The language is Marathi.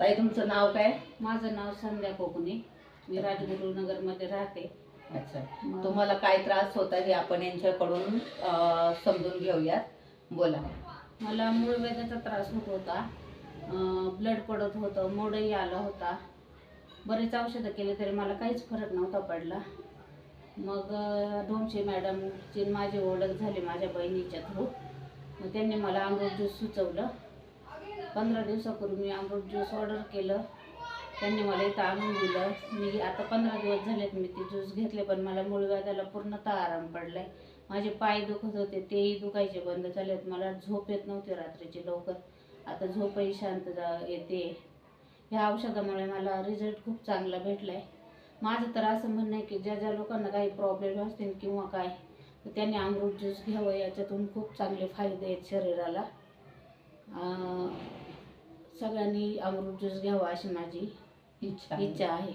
ताई तुमचं नाव काय? माझं नाव संध्या कोकणे. मी राजगुरुनगरमध्ये राहते. अच्छा. तुम्हाला काय त्रास होता हे आपण यांच्याकडून अं, समजून घेऊयात. बोला. मला मूळ वेदाचा त्रास होत होता. ब्लड पडत होतं मोडही आला होता. बरेच औषधं केले तरी मला काहीच फरक नव्हता पडला. मग अं, डोमशे मॅडमची माझी ओळख झाली माझ्या बहिणीच्या थ्रू मग त्यांनी मला अमृत ज्यूस सुचवलं. पंधरा दिवसापूर्वी मी अमृत ज्यूस ऑर्डर केलं. त्यांनी मला इथं आणून दिलं. मी आता पंधरा दिवस झालेत मी ते ज्यूस घेतले पण मला मूळ व्याधाला पूर्णतः आराम पडलाय. माझे पाय दुखत होते तेही दुखायचे बंद झालेत. मला झोप येत नव्हती रात्रीची लवकर. आता झोपही शांत जा येते. ह्या औषधामुळे मला रिझल्ट खूप चांगला भेटलाय. माझं तर असं म्हणणं आहे की ज्या ज्या लोकांना काही प्रॉब्लेम असतील किंवा काय त्यांनी अमृत ज्यूस घ्यावं. याच्यातून खूप चांगले फायदे आहेत शरीराला. सगळ्यांनी अमृत ज्यूस घ्यावा अशी माझी इच्छा इच्छा आहे.